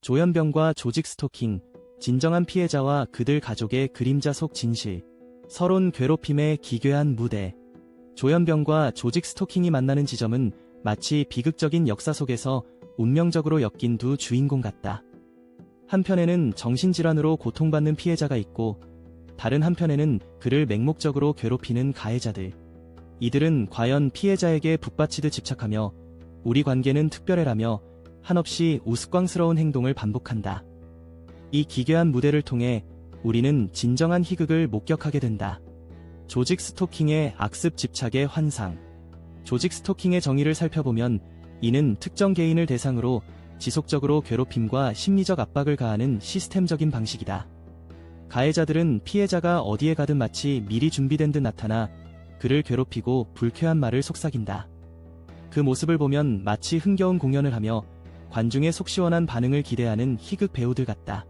조현병과 조직 스토킹, 진정한 피해자와 그들 가족의 그림자 속 진실, 서론 괴롭힘의 기괴한 무대. 조현병과 조직 스토킹이 만나는 지점은 마치 비극적인 역사 속에서 운명적으로 엮인 두 주인공 같다. 한편에는 정신질환으로 고통받는 피해자가 있고, 다른 한편에는 그를 맹목적으로 괴롭히는 가해자들. 이들은 과연 피해자에게 북받치듯 집착하며 우리 관계는 특별해라며 한없이 우스꽝스러운 행동을 반복한다. 이 기괴한 무대를 통해 우리는 진정한 희극을 목격하게 된다. 조직 스토킹의 악습 집착의 환상. 조직 스토킹의 정의를 살펴보면 이는 특정 개인을 대상으로 지속적으로 괴롭힘과 심리적 압박을 가하는 시스템적인 방식이다. 가해자들은 피해자가 어디에 가든 마치 미리 준비된 듯 나타나 그를 괴롭히고 불쾌한 말을 속삭인다. 그 모습을 보면 마치 흥겨운 공연을 하며 관중의 속 시원한 반응을 기대하는 희극 배우들 같다.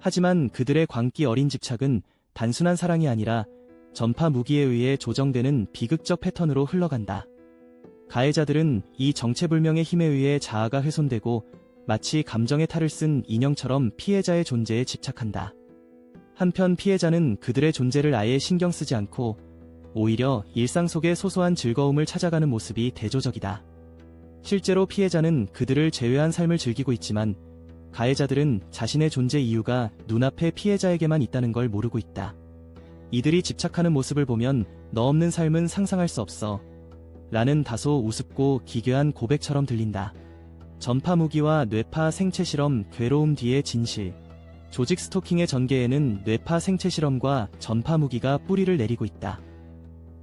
하지만 그들의 광기 어린 집착은 단순한 사랑이 아니라 전파 무기에 의해 조정되는 비극적 패턴으로 흘러간다. 가해자들은 이 정체불명의 힘에 의해 자아가 훼손되고 마치 감정의 탈을 쓴 인형처럼 피해자의 존재에 집착한다. 한편 피해자는 그들의 존재를 아예 신경 쓰지 않고 오히려 일상 속의 소소한 즐거움을 찾아가는 모습이 대조적이다. 실제로 피해자는 그들을 제외한 삶을 즐기고 있지만 가해자들은 자신의 존재 이유가 눈앞에 피해자에게만 있다는 걸 모르고 있다. 이들이 집착하는 모습을 보면 너 없는 삶은 상상할 수 없어. 라는 다소 우습고 기괴한 고백처럼 들린다. 전파 무기와 뇌파 생체 실험 괴로움 뒤의 진실. 조직 스토킹의 전개에는 뇌파 생체 실험과 전파 무기가 뿌리를 내리고 있다.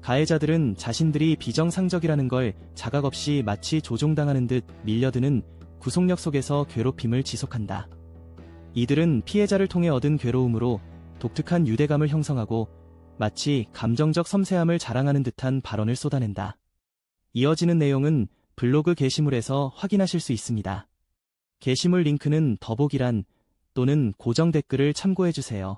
가해자들은 자신들이 비정상적이라는 걸 자각 없이 마치 조종당하는 듯 밀려드는 구속력 속에서 괴롭힘을 지속한다. 이들은 피해자를 통해 얻은 괴로움으로 독특한 유대감을 형성하고 마치 감정적 섬세함을 자랑하는 듯한 발언을 쏟아낸다. 이어지는 내용은 블로그 게시물에서 확인하실 수 있습니다. 게시물 링크는 더보기란 또는 고정 댓글을 참고해주세요.